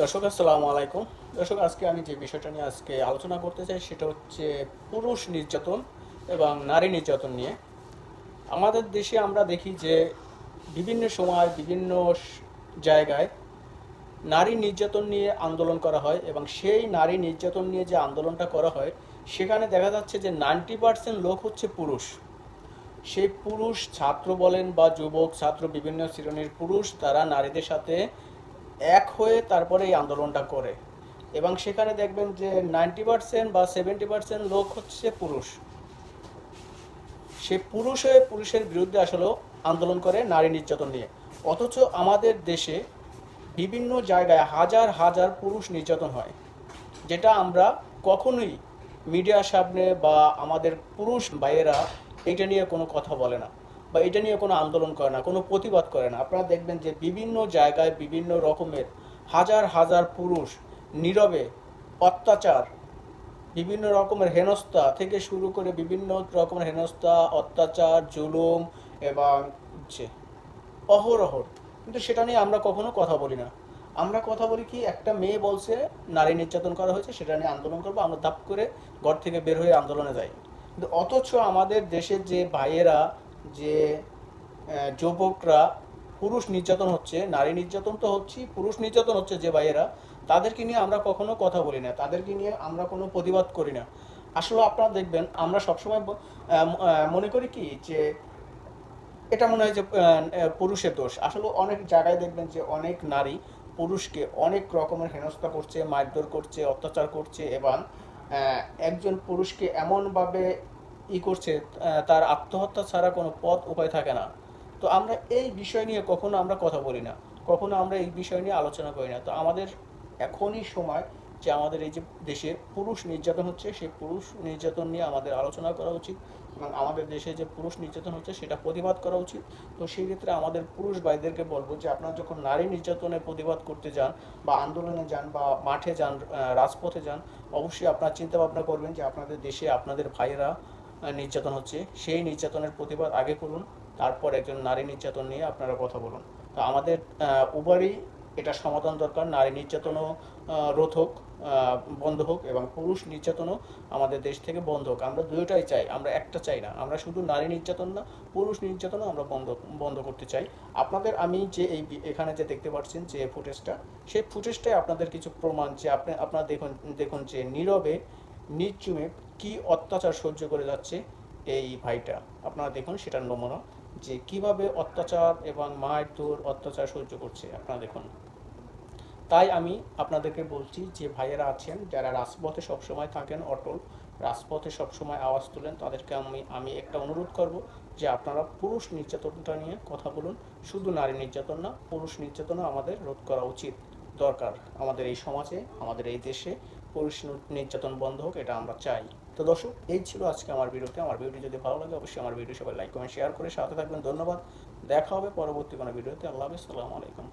দর্শক, আসসালামু আলাইকুম। দর্শক, আজকে আমি যে বিষয়টা নিয়ে আজকে আলোচনা করতে চাই, সেটা হচ্ছে পুরুষ নির্যাতন এবং নারী নির্যাতন নিয়ে। আমাদের দেশে আমরা দেখি যে বিভিন্ন সময়, বিভিন্ন জায়গায় নারী নির্যাতন নিয়ে আন্দোলন করা হয় এবং সেই নারী নির্যাতন নিয়ে যে আন্দোলনটা করা হয়, সেখানে দেখা যাচ্ছে যে নাইনটি পার্সেন্ট লোক হচ্ছে পুরুষ। সেই পুরুষ ছাত্র বলেন বা যুবক, ছাত্র বিভিন্ন শ্রেণির পুরুষ, তারা নারীদের সাথে এক হয়ে তারপরে এই আন্দোলনটা করে। এবং সেখানে দেখবেন যে নাইনটি পার্সেন্ট বা সেভেন্টি পার্সেন্ট লোক হচ্ছে পুরুষ। সে পুরুষ হয়ে পুরুষের বিরুদ্ধে আসলে আন্দোলন করে নারী নির্যাতন নিয়ে। অথচ আমাদের দেশে বিভিন্ন জায়গায় হাজার হাজার পুরুষ নির্যাতন হয়, যেটা আমরা কখনোই মিডিয়ার সামনে বা আমাদের পুরুষ ভাইয়েরা এটা নিয়ে কোনো কথা বলে না। বা এটা নিয়ে কোনো আন্দোলন করে না, কোনো প্রতিবাদ করে না। আপনারা দেখবেন যে বিভিন্ন জায়গায় বিভিন্ন রকমের হাজার হাজার পুরুষ নীরবে অত্যাচার, বিভিন্ন রকমের হেনস্থা থেকে শুরু করে বিভিন্ন রকমের হেনস্থা, অত্যাচার, জুলুম এবং যে অহরহর কিন্তু সেটা নিয়ে আমরা কখনো কথা বলি না। আমরা কথা বলি কি, একটা মেয়ে বলছে, নারী নির্যাতন করা হয়েছে, সেটা নিয়ে আন্দোলন করব, আমরা ধাপ করে ঘর থেকে বের হয়ে আন্দোলনে যাই। কিন্তু অথচ আমাদের দেশের যে ভাইয়েরা যে যুবকরা পুরুষ নির্যাতন হচ্ছে, নারী নির্যাতন তো হচ্ছেই পুরুষ নির্যাতন হচ্ছে যে ভাইয়েরা, তাদেরকে নিয়ে আমরা কখনো কথা বলি না, তাদেরকে নিয়ে আমরা কোনো প্রতিবাদ করি না। আসলে আপনারা দেখবেন, আমরা সবসময় মনে করি কি যে, এটা মনে হয় যে পুরুষের দোষ। আসলে অনেক জায়গায় দেখবেন যে অনেক নারী পুরুষকে অনেক রকমের হেনস্থা করছে, মারধর করছে, অত্যাচার করছে, এবং একজন পুরুষকে এমনভাবে ই করছে তার আত্মহত্যা ছাড়া কোনো পথ উপায় থাকে না। তো আমরা এই বিষয় নিয়ে কখনো আমরা কথা বলি না, কখনো আমরা এই বিষয় নিয়ে আলোচনা করি না। তো আমাদের এখনই সময় যে আমাদের এই যে দেশে পুরুষ নির্যাতন হচ্ছে, সেই পুরুষ নির্যাতন নিয়ে আমাদের আলোচনা করা উচিত এবং আমাদের দেশে যে পুরুষ নির্যাতন হচ্ছে, সেটা প্রতিবাদ করা উচিত। তো সেই ক্ষেত্রে আমাদের পুরুষ ভাইদেরকে বলব যে, আপনারা যখন নারী নির্যাতনের প্রতিবাদ করতে যান বা আন্দোলনে যান বা মাঠে যান রাজপথে যান, অবশ্যই আপনার চিন্তা ভাবনা করবেন যে, আপনাদের দেশে আপনাদের ভাইয়েরা নির্যাতন হচ্ছে। সেই নির্যাতনের প্রতিবাদ আগে করুন, তারপর একজন নারী নির্যাতন নিয়ে আপনারা কথা বলুন। তো আমাদের উভয়ই এটা সমাধান দরকার। নারী নির্যাতনও রোধ হোক বন্ধ হোক এবং পুরুষ নির্যাতনও আমাদের দেশ থেকে বন্ধ হোক। আমরা দুটোটাই চাই, আমরা একটা চাই না। আমরা শুধু নারী নির্যাতন না, পুরুষ নির্যাতনও আমরা বন্ধ বন্ধ করতে চাই। আপনাদের আমি যে এই এখানে যে দেখতে পাচ্ছেন যে ফুটেজটা, সেই ফুটেজটাই আপনাদের কিছু প্রমাণ যে আপনি, আপনারা দেখুন দেখুন যে নীরবে নির্চুমে কি অত্যাচার সহ্য করে যাচ্ছে এই ভাইটা? আপনারা দেখুন সেটার নমুনা। যে কীভাবে অত্যাচার এবং মারধর অত্যাচার সহ্য করছে, আপনারা দেখুন। তাই আমি আপনাদেরকে বলছি, যে ভাইয়েরা আছেন, যারা রাজপথে সবসময় থাকেন অটল, রাজপথে সবসময় আওয়াজ তোলেন, তাদেরকে আমি আমি একটা অনুরোধ করব, যে আপনারা পুরুষ নির্যাতনটা নিয়ে কথা বলুন। শুধু নারী নির্যাতন না, পুরুষ নির্যাতনও আমাদের রোধ করা উচিত। দরকার আমাদের এই সমাজে, আমাদের এই দেশে পুরুষ নির্যাতন বন্ধ হোক, এটা আমরা চাই। তো দর্শক, এই ছিল আজকে আমার ভিডিওতে আমার ভিডিওটি যদি ভালো লাগে, অবশ্যই আমার ভিডিও সবাই লাইক কমেন্ট শেয়ার করে সাথে থাকবেন। ধন্যবাদ। দেখা হবে পরবর্তী কোনো ভিডিওতে। আল্লাহ হাফিজ। আলাইকুম।